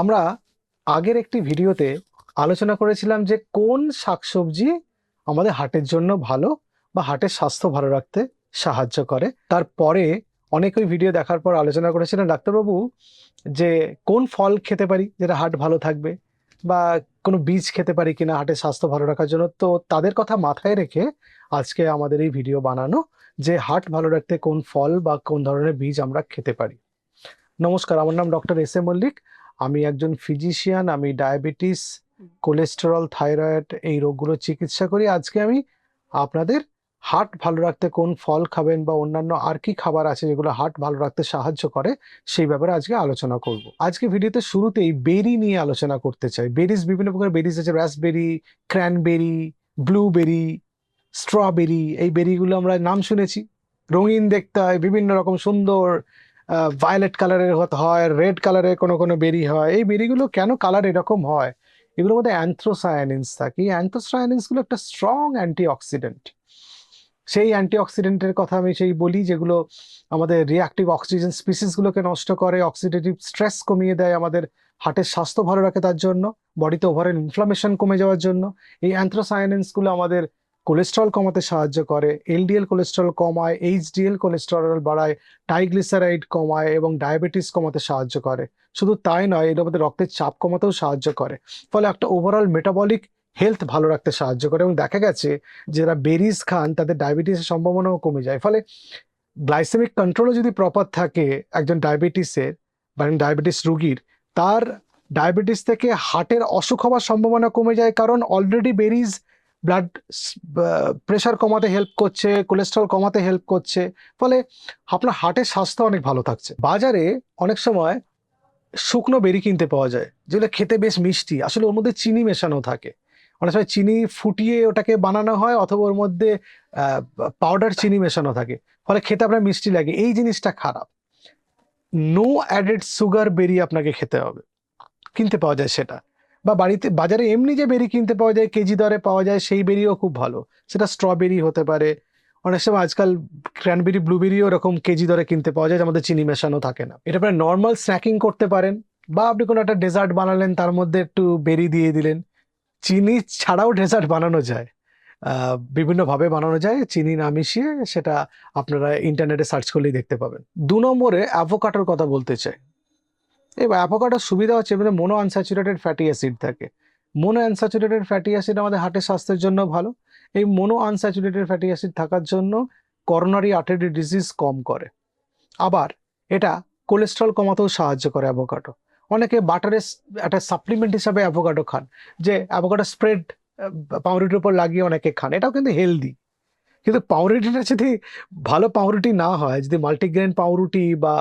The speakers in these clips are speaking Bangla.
আমরা আগের একটি ভিডিওতে আলোচনা করেছিলাম যে কোন শাকসবজি আমাদের হার্টের জন্য ভালো বা হার্টের স্বাস্থ্য ভালো রাখতে সাহায্য করে। তারপরে অনেক ওই ভিডিও দেখার পর আলোচনা করেছিলেন ডাক্তারবাবু যে কোন ফল খেতে পারি যেটা হার্ট ভালো থাকবে বা কোনো বীজ খেতে পারি কিনা হার্টের স্বাস্থ্য ভালো রাখার জন্য। তো তাদের কথা মাথায় রেখে আজকে আমাদের এই ভিডিও বানানো যে হার্ট ভালো রাখতে কোন ফল বা কোন ধরনের বীজ আমরা খেতে পারি। নমস্কার, আমার নাম ডক্টর এস এ মল্লিক। আমি একজন ফিজিশিয়ান আমি ডায়াবেটিস কোলেস্টেরল থাইরয়েড এই রোগগুলোর চিকিৎসা করি। আজকে আমি আপনাদের হার্ট ভালো রাখতে কোন ফল খাবেন বা অন্যান্য আর কি খাবার আছে যেগুলো হার্ট ভালো রাখতে সাহায্য করে সেই ব্যাপারে আজকে আলোচনা করব। আজকে ভিডিওতে শুরুতেই বেরি নিয়ে আলোচনা করতে চাই। বেরিজ বিভিন্ন প্রকার বেরিজ আছে রাসবেরি ক্র্যানবেরি ব্লুবেরি স্ট্রবেরি এই বেরিগুলো আমরা নাম শুনেছি। রঙিন দেখতে হয় বিভিন্ন রকম সুন্দর ভায়োলেট কালারের হয় রেড কালারের কোনো কোনো বেরি হয়। এই বেরিগুলো কেন কালার এরকম হয়? এগুলোর মধ্যে অ্যান্থ্রোসায়ানিনস থাকে। এই অ্যান্থ্রোসায়ানিনসগুলো একটা স্ট্রং অ্যান্টিঅক্সিডেন্ট সেই অ্যান্টিঅক্সিডেন্টের কথা আমি সেই বলি, যেগুলো আমাদের রিয়াক্টিভ অক্সিজেন স্পিসিসগুলোকে নষ্ট করে অক্সিডেটিভ স্ট্রেস কমিয়ে দেয় আমাদের হার্টের স্বাস্থ্য ভালো রাখে তার জন্য বডিতে ওভারঅল ইনফ্লামেশন কমে যাওয়ার জন্য। এই অ্যান্থ্রোসায়ানিনসগুলো আমাদের কোলেস্ট্রল কমাতে সাহায্য করে, এলডিএল কোলেস্ট্রল কমায়, এইচডিএল কোলেস্টেরল বাড়ায়, ট্রাইগ্লিসারাইড কমায় এবং ডায়াবেটিস কমাতে সাহায্য করে। শুধু তাই নয়, এর মধ্যে রক্তের চাপ কমাতেও সাহায্য করে। ফলে একটা ওভারঅল মেটাবলিক হেলথ ভালো রাখতে সাহায্য করে এবং দেখা গেছে যারা বেরিজ খান, তাদের ডায়াবেটিসের সম্ভাবনাও কমে যায়। ফলে গ্লাইসেমিক কন্ট্রোলও যদি প্রপার থাকে একজন ডায়াবেটিসের বা ডায়াবেটিস রুগীর, তার ডায়াবেটিস থেকে হার্টের অসুখ হওয়ার সম্ভাবনা কমে যায় কারণ অলরেডি বেরিজ ব্লাড প্রেশার কমাতে হেল্প করছে কোলেস্ট্রল কমাতে হেল্প করছে, ফলে আপনার হার্টের স্বাস্থ্য অনেক ভালো থাকছে। বাজারে অনেক সময় শুকনো বেরি কিনতে পাওয়া যায়, যেগুলো খেতে বেশ মিষ্টি, আসলে ওর মধ্যে চিনি মেশানো থাকে। অনেক সময় চিনি ফুটিয়ে ওটাকে বানানো হয়, অথবা ওর মধ্যে পাউডার চিনি মেশানো থাকে, ফলে খেতে আপনার মিষ্টি লাগে, এই জিনিসটা খারাপ। নো অ্যাডেড সুগার বেরি আপনাকে খেতে হবে, কিনতে পাওয়া যায় সেটা। বা বাড়িতে, বাজারে এমনি যে বেরি কিনতে পাওয়া যায়, কেজি দরে পাওয়া যায়, সেই বেরিও খুব ভালো। সেটা স্ট্রবেরি হতে পারে। অনেক সময় আজকাল ক্র্যানবেরি ব্লুবেরিও এরকম কেজি দরে কিনতে পাওয়া যায় মধ্যে চিনি মেশানো থাকে না। এটা আপনার নর্মাল স্ন্যাকিং করতে পারেন, বা আপনি কোনো একটা ডেজার্ট বানালেন, তার মধ্যে একটু বেরি দিয়ে দিলেন। চিনি ছাড়াও ডেজার্ট বানানো যায়। বিভিন্নভাবে বানানো যায়, চিনি না মিশিয়ে সেটা আপনারা ইন্টারনেটে সার্চ করলেই দেখতে পাবেন। দু নম্বরে অ্যাভোকাটোর কথা বলতে চাই। এই অ্যাভোকাটোর সুবিধা হচ্ছে মধ্যে মোনো আনস্যাচুরেটেড ফ্যাটি অ্যাসিড থাকে। মোনো আনস্যাচুরেটেড ফ্যাটি অ্যাসিড আমাদের হার্টের স্বাস্থ্যের জন্য ভালো। এই মোনো আনস্যাচুরেটেড ফ্যাটি অ্যাসিড থাকার জন্য করোনারি আর্টারি ডিজিজ কম করে। আবার এটা কোলেস্ট্রল কমাতেও সাহায্য করে অ্যাভোকাডো অনেকে বাটারের একটা সাপ্লিমেন্ট হিসাবে অ্যাভোকাডো খান, যে অ্যাভোকাডো স্প্রেড পাউরুটির উপর লাগিয়ে অনেকে খান। এটাও কিন্তু হেলদি কিন্তু পাউরুটিটা যদি ভালো পাউরুটি না হয়, যদি মাল্টিগ্রেন পাউরুটি বা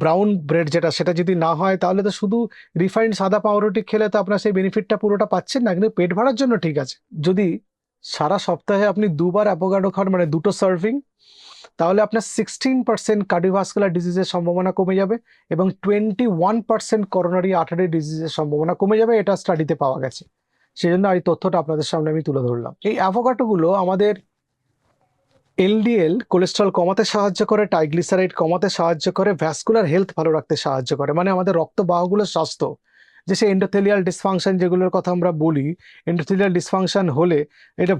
ব্রাউন ব্রেড যেটা, সেটা যদি না হয়, তাহলে তো শুধু রিফাইন্ড সাদা পাউরুটি খেলে তো আপনার সেই বেনিফিটটা পুরোটা পাচ্ছেন না, কিন্তু পেট ভরার জন্য ঠিক আছে। যদি সারা সপ্তাহে আপনি দুবার অ্যাভোকাডো খান মানে দুটো সার্ভিং তাহলে আপনার সিক্সটিন পার্সেন্ট কার্ডিওভাস্কুলার ডিজিজের সম্ভাবনা কমে যাবে এবং twenty one percent coronary artery ডিজিজের সম্ভাবনা কমে যাবে, এটা স্টাডিতে পাওয়া গেছে। সেই জন্য এই তথ্যটা আপনাদের সামনে আমি তুলে ধরলাম। এই অ্যাভোকাডোগুলো আমাদের এলডিএল কোলেস্ট্রল কমাতে সাহায্য করে টাইগ্লিসারাইড কমাতে সাহায্য করে, ভ্যাসকুলার হেলথ ভালো রাখতে সাহায্য করে। মানে আমাদের রক্ত রক্তবাহগুলোর স্বাস্থ্য। যে সে এন্ডোথেলিয়াল ডিসফাংশন যেগুলোর কথা আমরা বলি এন্ডোথেলিয়াল ডিসফাংশন হলে এটা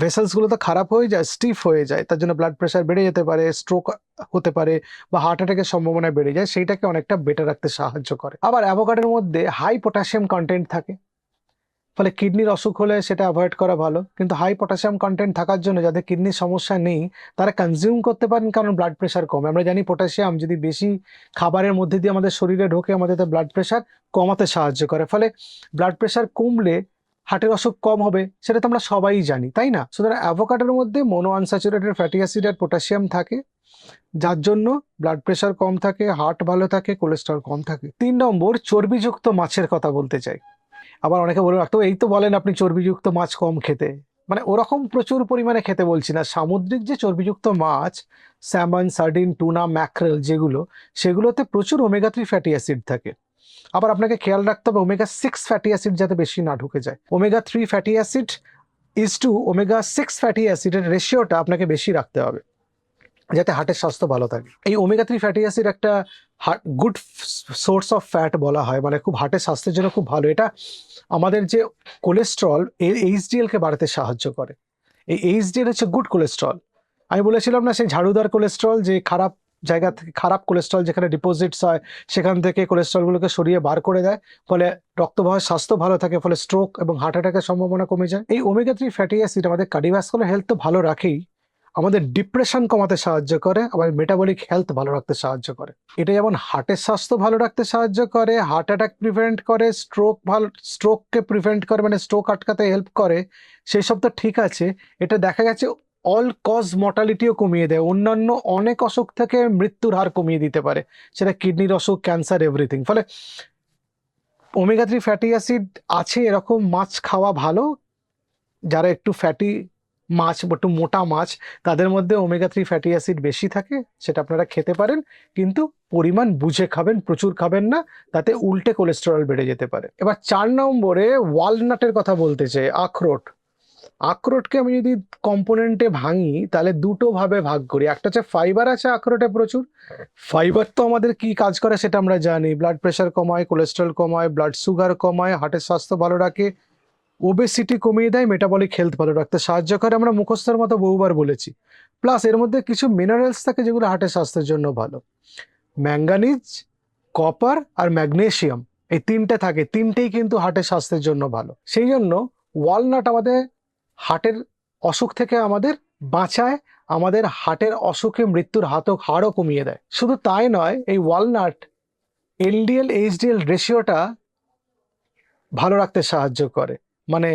ভেসেলসগুলো তো খারাপ হয়ে যায় স্টিফ হয়ে যায়, তার জন্য ব্লাড প্রেশার বেড়ে যেতে পারে স্ট্রোক হতে পারে বা হার্ট অ্যাটাকের সম্ভাবনা বেড়ে যায়, সেইটাকে অনেকটা বেটার রাখতে সাহায্য করে। আবার অ্যাভোকাডোর মধ্যে হাই পটাশিয়াম কন্টেন্ট থাকে। ফলে কিডনির অসুখ হলে সেটা অ্যাভয়েড করা ভালো। কিন্তু হাই পটাশিয়াম কন্টেন্ট থাকার জন্য যাদের কিডনির সমস্যা নেই, তারা কনজিউম করতে পারেন কারণ ব্লাড প্রেশার কমে। আমরা জানি পটাশিয়াম যদি বেশি খাবারের মধ্যে দিয়ে আমাদের শরীরে ঢোকে, আমাদের ব্লাড প্রেশার কমাতে সাহায্য করে। ফলে ব্লাড প্রেশার কমলে হার্টের অসুখ কম হবে, সেটা তো আমরা সবাই জানি, তাই না? সুতরাং অ্যাভোকাডোর মধ্যে মোনো আনস্যাচুরেটেড ফ্যাটি অ্যাসিড আর পটাশিয়াম থাকে, যার জন্য ব্লাড প্রেশার কম থাকে হার্ট ভালো থাকে কোলেস্ট্রল কম থাকে। তিন নম্বর, চর্বিযুক্ত মাছের কথা বলতে চাই। আবার অনেকে বলে রাখতো এই তো বলেন আপনি চর্বিযুক্ত মাছ কম খেতে। মানে ওরকম প্রচুর পরিমাণে খেতে বলছি না। সামুদ্রিক যে চর্বিযুক্ত মাছ স্যামন সার্ডিন, টুনা, ম্যাক্রেল যেগুলো, সেগুলোতে প্রচুর ওমেগা থ্রি ফ্যাটি অ্যাসিড থাকে। আবার আপনাকে খেয়াল রাখতে হবে ওমেগা সিক্স ফ্যাটি অ্যাসিড যাতে বেশি না ঢুকে যায়। Omega three fatty acid is to omega six fatty অ্যাসিডের রেশিওটা আপনাকে বেশি রাখতে হবে। যাতে হার্টের স্বাস্থ্য ভালো থাকে। এই ওমেগা থ্রি ফ্যাটি অ্যাসিড একটা গুড সোর্স অফ ফ্যাট বলা হয় মানে খুব হার্টের স্বাস্থ্যের জন্য খুব ভালো। এটা আমাদের যে কোলেস্ট্রল এর এইচডিএলকে বাড়াতে সাহায্য করে। এই এইচডিএল হচ্ছে গুড কোলেস্ট্রল আমি বলেছিলাম না, সেই ঝাড়ুদার কোলেস্ট্রল যে খারাপ জায়গা থেকে, খারাপ কোলেস্ট্রল যেখানে ডিপোজিটস হয়, সেখান থেকে কোলেস্ট্রলগুলোকে সরিয়ে বার করে দেয়, ফলে রক্তবাহের স্বাস্থ্য ভালো থাকে, ফলে স্ট্রোক এবং হার্ট অ্যাটাকের সম্ভাবনা কমে যায়। এই ওমেগা থ্রি ফ্যাটি অ্যাসিড আমাদের কার্ডিওভাস্কুলার হেলথ তো ভালো রাখেই আমাদের ডিপ্রেশন কমাতে সাহায্য করে, আবার মেটাবলিক হেলথ ভালো রাখতে সাহায্য করে। এটা যেমন হার্টের স্বাস্থ্য ভালো রাখতে সাহায্য করে হার্ট অ্যাটাক প্রিভেন্ট করে স্ট্রোক ভালো স্ট্রোককে প্রিভেন্ট করে মানে স্ট্রোক আটকাতে হেল্প করে, সেই সব তো ঠিক আছে। এটা দেখা গেছে অল কজ মর্টালিটিও কমিয়ে দেয়। অন্যান্য অনেক অসুখ থেকে মৃত্যুর হার কমিয়ে দিতে পারে। সেটা কিডনির অসুখ ক্যান্সার এভরিথিং ফলে ওমেগা থ্রি ফ্যাটি অ্যাসিড আছে, এরকম মাছ খাওয়া ভালো। যারা একটু ফ্যাটি মাছ, একটু মোটা মাছ, তাদের মধ্যে ওমেগা থ্রি ফ্যাটি অ্যাসিড বেশি থাকে, সেটা আপনারা খেতে পারেন, কিন্তু পরিমাণ বুঝে খাবেন, প্রচুর খাবেন না, তাতে উল্টে কোলেস্টেরল বেড়ে যেতে পারে। এবার চার নম্বরে ওয়ালনাটের কথা বলতে চাই, আখরোট। আখরোটকে আমি যদি কম্পোনেন্টে ভাঙি, তাহলে দুটো ভাবে ভাগ করি। একটা হচ্ছে ফাইবার আছে আখরোটে প্রচুর। ফাইবার তো আমাদের কি কাজ করে সেটা আমরা জানি। ব্লাড প্রেশার কমায় কোলেস্ট্রল কমায় ব্লাড সুগার কমায় হার্টের স্বাস্থ্য ভালো রাখে ওবেসিটি কমিয়ে দেয় মেটাবলিক হেলথ ভালো রাখতে সাহায্য করে। আমরা মুখস্থের মতো বহুবার বলেছি। প্লাস এর মধ্যে কিছু মিনারেলস থাকে যেগুলো হার্টের স্বাস্থ্যের জন্য ভালো। ম্যাঙ্গানিজ কপার আর ম্যাগনেশিয়াম এই তিনটে থাকে। তিনটেই কিন্তু হার্টের স্বাস্থ্যের জন্য ভালো। সেই জন্য ওয়ালনাট আমাদের হার্টের অসুখ থেকে আমাদের বাঁচায়, আমাদের হার্টের অসুখে মৃত্যুর হাতও হাড়ও কমিয়ে দেয়। শুধু তাই নয়, এই ওয়ালনাট এলডিএল এইচডিএল রেশিওটা ভালো রাখতে সাহায্য করে। মানে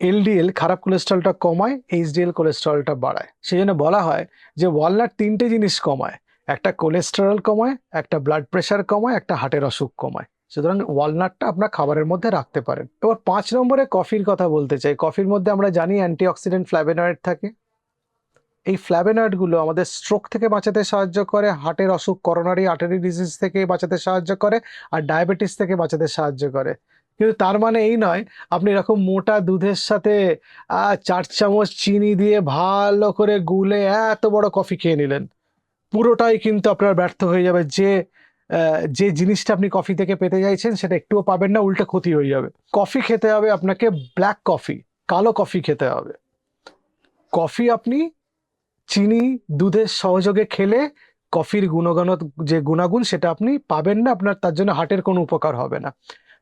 এলডিএল খারাপ কোলেস্ট্রলটা কমায় এইচডিএল কোলেস্ট্রলটা বাড়ায়। সেই জন্য বলা হয় যে ওয়ালনাট তিনটে জিনিস কমায়। একটা কোলেস্টেরল কমায়, একটা ব্লাড প্রেশার কমায়, একটা হার্টের অসুখ কমায়। সুতরাং ওয়ালনাটটা আপনার খাবারের মধ্যে রাখতে পারেন। এবার পাঁচ নম্বরে কফির কথা বলতে চাই। কফির মধ্যে আমরা জানি অ্যান্টিঅক্সিডেন্ট ফ্ল্যাভেনয়েড থাকে। এই ফ্ল্যাভেনয়েডগুলো আমাদের স্ট্রোক থেকে বাঁচাতে সাহায্য করে হার্টের অসুখ করোনারি আর্টারি ডিজিজ থেকে বাঁচাতে সাহায্য করে, আর ডায়াবেটিস থেকে বাঁচাতে সাহায্য করে। কিন্তু তার মানে এই নয়, আপনি এরকম মোটা দুধের সাথে চার চামচ চিনি দিয়ে ভালো করে গুলে এত বড় কফি খেয়ে নিলেন। পুরোটাই কিন্তু আপনার ব্যর্থ হয়ে যাবে। যে যে জিনিসটা আপনি কফি থেকে পেতে চাইছেন সেটা একটুও পাবেন না, উল্টে ক্ষতি হয়ে যাবে। কফি খেতে হবে আপনাকে ব্ল্যাক কফি, কালো কফি খেতে হবে। কফি আপনি চিনি, দুধের সহযোগে খেলে কফির গুণগান যে গুণাগুণ সেটা আপনি পাবেন না, আপনার তার জন্য হার্টের কোনো উপকার হবে না।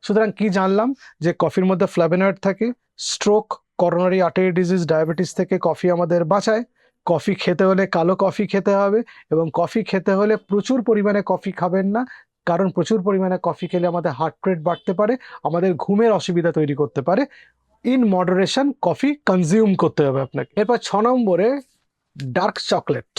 সুতরাং কি জানলাম? যে কফির মধ্যে ফ্ল্যাভেনয়েড থাকে stroke coronary artery disease diabetes থেকে কফি আমাদের বাঁচায়। কফি খেতে হলে কালো কফি খেতে হবে এবং কফি খেতে হলে প্রচুর পরিমাণে কফি খাবেন না, কারণ প্রচুর পরিমাণে কফি খেলে আমাদের হার্ট রেট বাড়তে পারে, আমাদের ঘুমের অসুবিধা তৈরি করতে পারে। ইন মডারেশন কফি কনজিউম করতে হবে আপনাকে। এরপর ছ নম্বরে ডার্ক চকলেট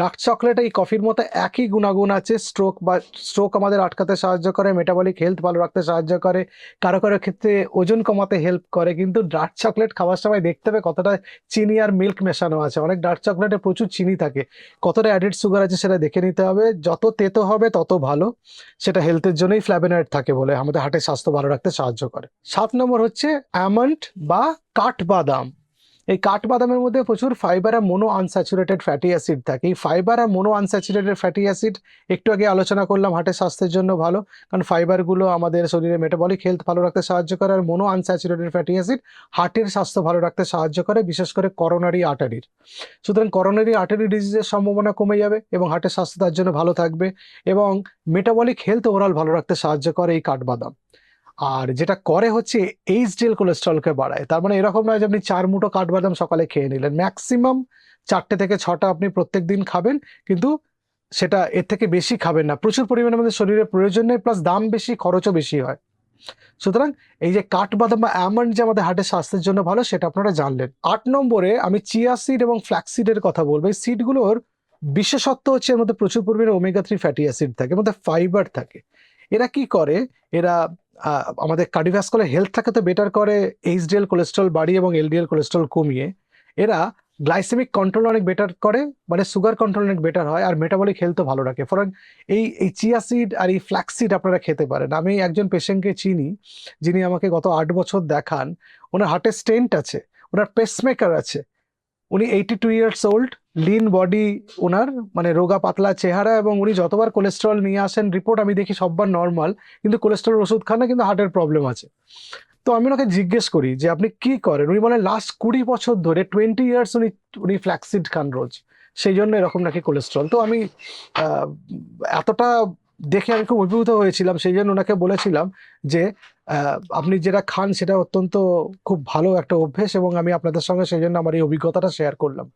ডার্ক চকলেট এই কফির মতো একই গুণাগুণ আছে, স্ট্রোক বা স্ট্রোক আমাদের আটকাতে সাহায্য করে মেটাবলিক হেলথ ভালো রাখতে সাহায্য করে, কারও কারও ক্ষেত্রে ওজন কমাতে হেল্প করে, কিন্তু ডার্ক চকলেট খাওয়ার সময় দেখতে হবে কতটা চিনি আর মিল্ক মেশানো আছে। অনেক ডার্ক চকলেটে প্রচুর চিনি থাকে, কতটা অ্যাডেড সুগার আছে সেটা দেখে নিতে হবে, যত তেতো হবে তত ভালো, সেটা হেলথের জন্যই ফ্ল্যাভেনয়েড থাকে বলে আমাদের হার্টের স্বাস্থ্য ভালো রাখতে সাহায্য করে। সাত নম্বর হচ্ছে অ্যামন্ড বা কাঠবাদাম। এই কাঠবাদামের মধ্যে প্রচুর ফাইবার আর মোনো আনস্যাচুরেটেড ফ্যাটি অ্যাসিড থাকে। এই ফাইবার আর মোনো আনস্যাচুরেটেড ফ্যাটি অ্যাসিড একটু আগে আলোচনা করলাম, হার্টের স্বাস্থ্যের জন্য ভালো। কারণ ফাইবারগুলো আমাদের শরীরে মেটাবলিক হেলথ ভালো রাখতে সাহায্য করে আর মোনো আনস্যাচুরেটেড ফ্যাটি অ্যাসিড হার্টের স্বাস্থ্য ভালো রাখতে সাহায্য করে, বিশেষ করে করোনারি আর্টারির সুতরাং করোনারি আর্টারি ডিজিজের সম্ভাবনা কমে যাবে এবং হার্টের স্বাস্থ্য তার জন্য ভালো থাকবে এবং মেটাবলিক হেলথ ওভারঅল ভালো রাখতে সাহায্য করে এই কাঠবাদাম। আর যেটা করে হচ্ছে এইচডিএল কোলেস্ট্রলকে বাড়ায়। তার মানে এরকম নয় যে আপনি চার মুঠো কাঠবাদাম সকালে খেয়ে নিলেন। ম্যাক্সিমাম চারটে থেকে ছটা আপনি প্রত্যেক দিন খাবেন, কিন্তু সেটা এর থেকে বেশি খাবেন না। প্রচুর পরিমাণে আমাদের শরীরে প্রয়োজন নেই প্লাস দাম বেশি, খরচও বেশি হয়। সুতরাং এই যে কাঠবাদাম বা অ্যামন্ড যে আমাদের হার্টের স্বাস্থ্যের জন্য ভালো, সেটা আপনারা জানলেন। আট নম্বরে আমি চিয়া সিড এবং ফ্ল্যাক্সিডের কথা বলব। এই সিডগুলোর বিশেষত্ব হচ্ছে এর মধ্যে প্রচুর পরিমাণে ওমেগা থ্রি ফ্যাটি অ্যাসিড থাকে, এর মধ্যে ফাইবার থাকে। এরা কি করে? এরা আমাদের কার্ডিওভাস্কুলার হেলথটাকে তো বেটার করে এইচডিএল কোলেস্ট্রল বাড়িয়ে এবং এলডিএল কোলেস্ট্রল কমিয়ে। এরা গ্লাইসেমিক কন্ট্রোল অনেক বেটার করে মানে সুগার কন্ট্রোল অনেক বেটার হয় আর মেটাবলিক হেলথও ভালো রাখে। ফলে এই এই চিয়া সিড আর এই ফ্ল্যাক্সিড আপনারা খেতে পারেন। আমি একজন পেশেন্টকে চিনি, যিনি আমাকে গত আট বছর দেখান, ওনার হার্টের স্টেন্ট আছে, ওনার পেসমেকার আছে উনি eighty two years old lean body ওনার মানে রোগা পাতলা চেহারা এবং উনি যতবার কোলেস্টেরল নিয়ে আসেন রিপোর্ট আমি দেখি সববার নর্মাল কিন্তু কোলেস্টেরল ওষুধ খান না, কিন্তু হার্টের প্রবলেম আছে। তো আমি ওনাকে জিজ্ঞেস করি যে, আপনি কি করেন? উনি বলেন লাস্ট কুড়ি বছর ধরে টোয়েন্টি ইয়ার্স উনি উনি ফ্ল্যাক্সিড খান রোজ, সেই জন্য এরকম নাকি কোলেস্ট্রল তো আমি এতটা দেখে আমি খুব অভিভূত হয়েছিলাম, সেই জন্য ওনাকে বলেছিলাম যে আপনি যেটা খান সেটা অত্যন্ত খুব ভালো একটা অভ্যেস এবং আমি আপনাদের সঙ্গে সেই জন্য আমার এই অভিজ্ঞতাটা শেয়ার করলাম।